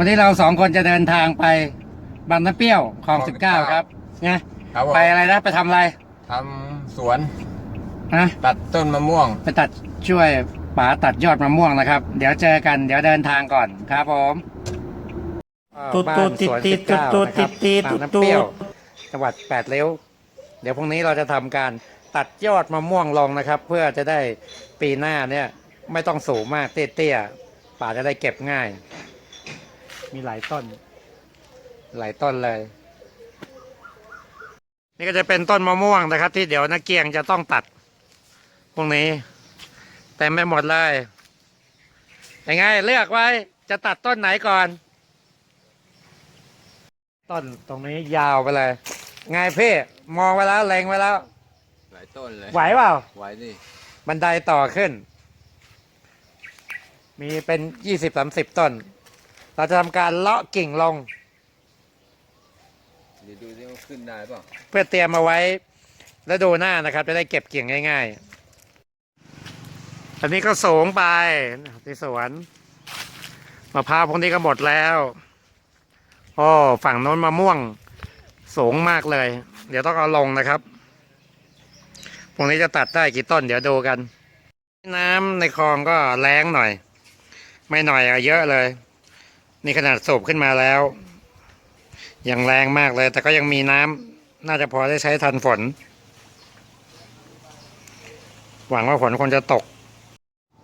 วันนี้เราสองคนจะเดินทางไปบางน้ำเปรี้ยวคลองสิบเก้าครับไงครับผมไปอะไรนะไปทำอะไรทำสวนฮะตัดต้นมะม่วง ไปตัดช่วยป๋าตัดยอดมะม่วงนะครับ เดี๋ยวเจอกันเดี๋ยวเดินทางก่อนครับผมตุ๊ดตุ๊ดติดติดตุ๊ดตุ๊ดติดติดบางน้ำตุ๊ดเปรี้ยวจังหวัดแปดริ้วเดี๋ยวพรุ่งนี้เราจะทำการตัดยอดมะม่วงลงนะครับ เพื่อจะได้ปีหน้าเนี่ยไม่ต้องสูงมากเตี้ยๆป่าจะได้เก็บง่าย มีหลายต้น หลายต้นเลย นี่ก็จะเป็นต้นมะม่วงนะครับ ที่เดี๋ยวนักเกียงจะต้องตัดพรุ่งนี้เต็มไปหมดเลยยังไงเลือกไว้จะตัดต้นไหนก่อน ต้นตรงนี้ยาวไปเลยไงพี่มองไว้แล้วเล็งไว้แล้ว หลายต้นเลย ไหวเปล่า ไหวนี่ บันไดต่อขึ้น มีเป็นยี่สิบสามสิบต้น เราจะทำการเลาะกิ่งลง เดี๋ยวดูดิว่าขึ้นได้เปล่าเพื่อเตรียมมาไว้แล้วดูหน้านะครับ จะได้เก็บกิ่งง่าย ๆ อันนี้ก็สูงไปที่สวนมะพร้าวพวกนี้ก็หมดแล้วโอ้ฝั่งโน้นมะม่วงสูงมากเลย เดี๋ยวต้องเอาลงนะครับพวกนี้จะตัดได้กี่ต้น เดี๋ยวดูกัน น้ำในคลองก็แรงหน่อย ไม่หน่อยอะเยอะเลย นี่ขนาดสูบขึ้นมาแล้วยังแรงมากเลย แต่ก็ยังมีน้ำน่าจะพอได้ใช้ทันฝน หวังว่าฝนคงจะตก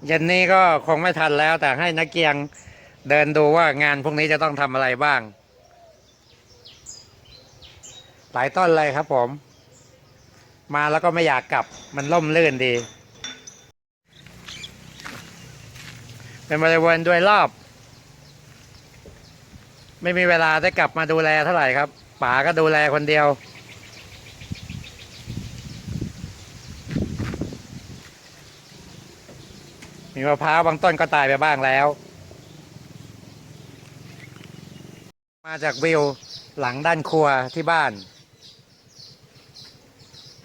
เย็นนี้ก็คงไม่ทันแล้ว แต่ให้นักเกียงเดินดูว่างานพวกนี้จะต้องทำอะไรบ้าง หลายต้นเลยครับผม มาแล้วก็ไม่อยากกลับ มันล่มลื่นดี เป็นบริเวณด้วยรอบ ไม่มีเวลาได้กลับมาดูแลเท่าไหร่ครับป๋าก็ดูแลคนเดียว มีมะพร้าวบางต้นก็ตายไปบ้างแล้ว มาจากวิวหลังด้านครัวที่บ้าน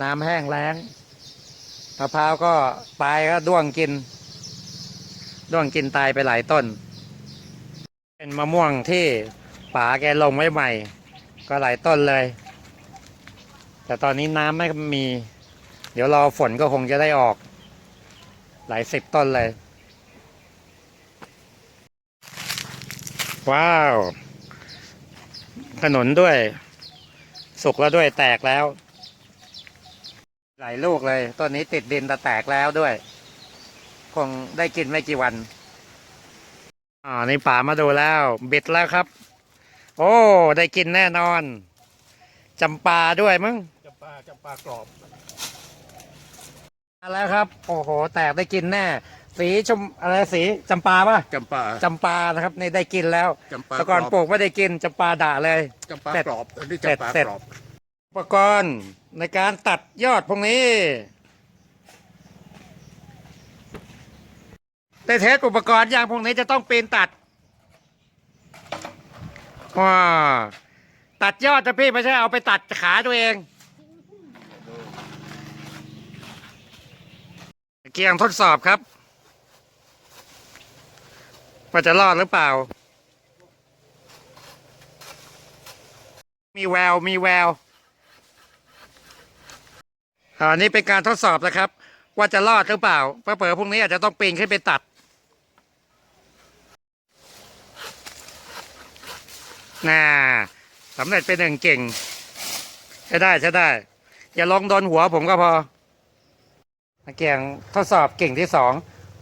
น้ำแห้งแล้งมะพร้าวก็ตายก็ด้วงกิน ด้วงกินตายไปหลายต้น เป็นมะม่วงที่ ป๋าแกลงไว้ใหม่ ก็หลายต้นเลย แต่ตอนนี้น้ำไม่มี เดี๋ยวรอฝนก็คงจะได้ออก หลายสิบต้นเลย ว้าวขนุนด้วย สุกแล้วด้วยแตกแล้ว หลายลูกเลยต้นนี้ติดดินแต่แตกแล้วด้วย คงได้กินไม่กี่วันอ่านี่ป่ามาดูแล้ว บิดแล้วครับ โอ้ ได้กินแน่นอนจำปาด้วยมั้งจะปลาจะปลากรอบมาแล้วครับ โอ้โห แตกได้กินแน่ สีชมอะไรสีจำปาป่ะจำปา จำปานะครับนี่ได้กินแล้วจำปาแต่ก่อนรบปลูกไม่ได้กินจำปาด่าเลย จำปาเสร็จกรอบอันนี้เสร็จจำปาเสร็จ กรอบอุปกรณ์ในการตัดยอดพวกนี้ ได้เทสอุปกรณ์อย่างพวกนี้จะต้องปีนตัด ว้าตัดยอดจะพี่ไม่ใช่เอาไปตัดขาตัวเอง เกียงทดสอบครับว่าจะรอดหรือเปล่า มีแวว มีแววอันนี้เป็นการทดสอบนะครับ ว่าจะรอดหรือเปล่าเผื่อพรุ่งนี้อาจจะต้องปีนขึ้นไปตัด น่าสำเร็จไปหนึ่งเก่งใช้ได้ใช้ได้ อย่าลองโดนหัวผมก็พอเกียงทดสอบเก่งที่สอง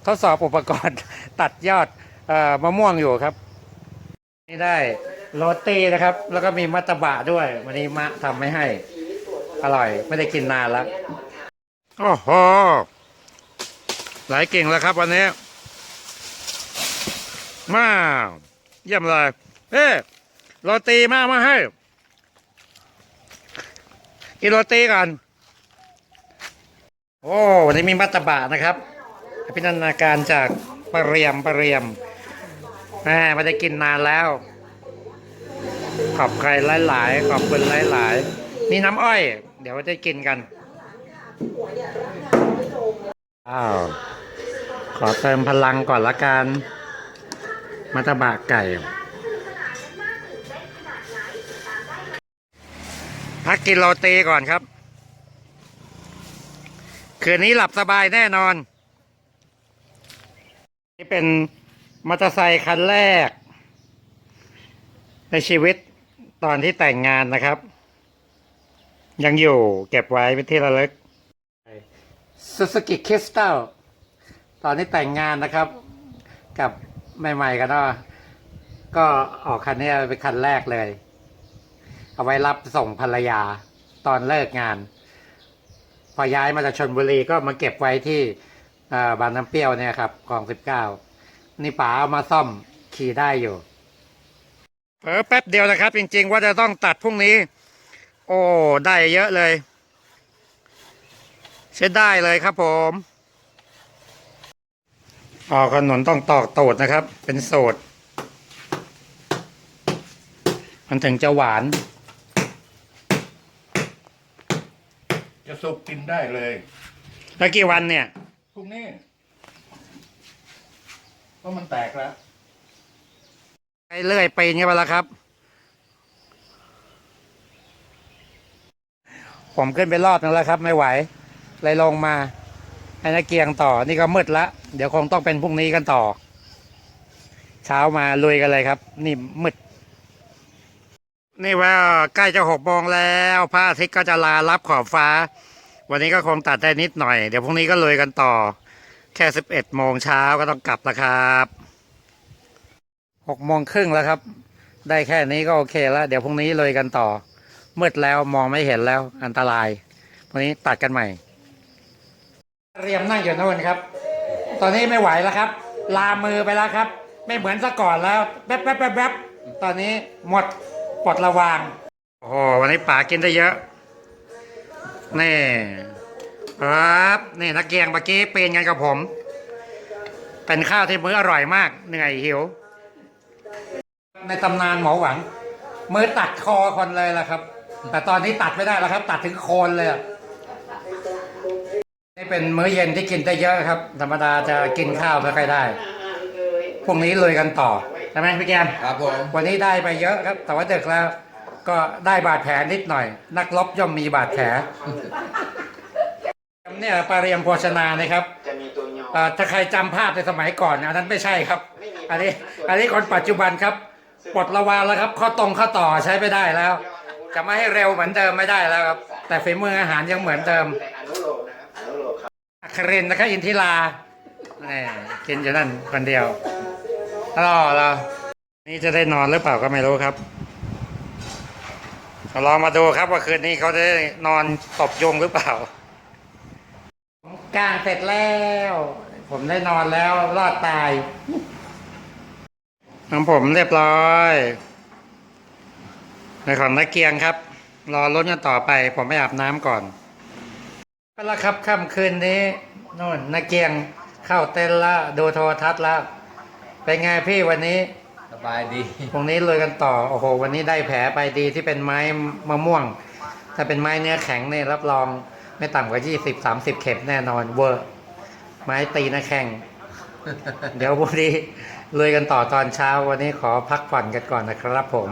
ทดสอบอุปกรณ์ตัดยอดอมะม่วงอยู่ครับ นี่ได้โรตีนะครับ แล้วก็มีมัตตบะด้วย วันนี้มะทำไม่ให้ อร่อยไม่ได้กินนานแล้วโอ้โหหลายเก่งแล้วครับวันนี้มาเยี่ยมเลยเอ้ โรตีมากมาให้ กินโรตีกันโอ้วันนี้มีมัตตบะนะครับอภินันทนาการจากปะเรียมปะเรียมแหมไม่ได้กินนานแล้ว ขอบใครหลาย ๆ ขอบคุณหลายๆนี่น้ำอ้อย เดี๋ยวจะกินกัน อ้าว ขอเติมพลังก่อนละกันมัตตบะไก่ พักกินโรตีก่อนครับ คืนนี้หลับสบายแน่นอน นี่เป็นมอเตอร์ไซคันแรก ในชีวิตตอนที่แต่งงานนะครับ ยังอยู่เก็บไว้เป็นที่ระลึก Suzuki Crystal ตอนนี้แต่งงานนะครับ กับใหม่ ๆ กันเนาะก็ออกคันนี้เป็นคันแรกเลย เอาไว้รับส่งภรรยาตอนเลิกงาน พอย้ายมาจากชนบุรีก็มาเก็บไว้ที่บางน้ำเปรี้ยวเนี่ยครับคลองสิบเก้านี่ป๋าเอามาซ่อมขี่ได้อยู่เผลอแป๊บเดียวนะครับ จริง ๆ ว่าจะต้องตัดพรุ่งนี้ โอ้ได้เยอะเลยใช้ได้เลยครับผมออกขนนต้องตอกตูดนะครับ เป็นสูตรมันถึงจะหวาน จะสุกกินได้เลย แล้วกี่วันเนี่ย พรุ่งนี้เพราะมันแตกแล้ว ไปเรื่อยปีนกันไปแล้วครับ ผมขึ้นไปรอบนึงแล้วครับ ไม่ไหว เลยลงมาให้นักเกียงต่อ นี่ก็มืดละ เดี๋ยวคงต้องเป็นพรุ่งนี้กันต่อ เช้ามาลุยกันเลยครับ นี่มืด นี่ว่าใกล้จะหกโมงแล้วพระอาทิตย์ก็จะลารับขอบฟ้า วันนี้ก็คงตัดได้นิดหน่อย เดี๋ยวพรุ่งนี้ก็ลุยกันต่อ แค่สิบเอ็ดโมงเช้าก็ต้องกลับแล้วครับหกโมงครึ่งแล้วครับ ได้แค่นี้ก็โอเคแล้ว เดี๋ยวพรุ่งนี้เลยกันต่อ มืดแล้วมองไม่เห็นแล้วอันตรายวันนี้ตัดกันใหม่ เรียมนั่งอยู่โน่นครับ ตอนนี้ไม่ไหวแล้วครับ ลามือไปแล้วครับ ไม่เหมือนซะก่อนแล้วแป๊บแป๊บแป๊บแป๊บตอนนี้หมด ปลดระวาง โอ้โหวันนี้ป๋ากินได้เยอะ นี่ครับนี่นักเกียงเมื่อกี้เปีนกันกับผม เป็นข้าวที่มื้ออร่อยมากเหนื่อยหิว ในตำนานหมอหวัง มือตัดคอคนเลยล่ะครับ แต่ตอนนี้ตัดไม่ได้แล้วครับ ตัดถึงโคนเลยนี่เป็นมื้อเย็นที่กินได้เยอะครับ ธรรมดาจะกินข้าวไม่ค่อยได้พรุ่งนี้เลยกันต่อ ช่ไหมพี่แกมครับผมวันนี้ได้ไปเยอะครับ แต่ว่าดึกแล้ว ก็ได้บาดแผลนิดหน่อย นักรบย่อมมีบาดแผลเนี่ยปลาเรียมโภชนานะครับจะมีตัวย่อเอ่อถ้าใครจำภาพในสมัยก่อนอันนั้นไม่ใช่ครับ อันนี้ อันนี้คนปัจจุบันครับปลดระวางแล้วครับ ข้อตรงข้อต่อใช้ไม่ได้แล้ว จะไม่ให้เร็วเหมือนเดิมไม่ได้แล้วครับ แต่ฝีมืออาหารยังเหมือนเดิมในอนุโลมนะครับอนุโลมครับอัครินทร์นะครับอินทิรานี่กินอยู่นั่นคนเดียว รอเรานี่จะได้นอนหรือเปล่าก็ไม่รู้ครับลองมาดูครับว่าคืนนี้เขาจะได้นอนตบยุงหรือเปล่า ผมกางเสร็จแล้ว ผมได้นอนแล้วรอดตายของผมเรียบร้อยในของนักเกียงครับ รอลุ้นกันต่อไป ผมไม่อาบน้ำก่อนก็แล้วครับค่ำคืนนี้นู่นนักเกียงเข้าเต้นท์ละดูโทรทัศน์ละ เป็นไงพี่วันนี้ สบายดีพรุ่งนี้เลยกันต่อ โอ้โห วันนี้ได้แผลไปดีที่เป็นไม้มะม่วง ถ้าเป็นไม้เนื้อแข็งเนี่ยรับรองไม่ต่ำกว่า 20 30 เข็มแน่นอนเวอร์ ไม้ตีนะแข่ง เดี๋ยวพรุ่งนี้เลยกันต่อตอนเช้าวันนี้ขอพักผ่อนกันก่อนนะครับผม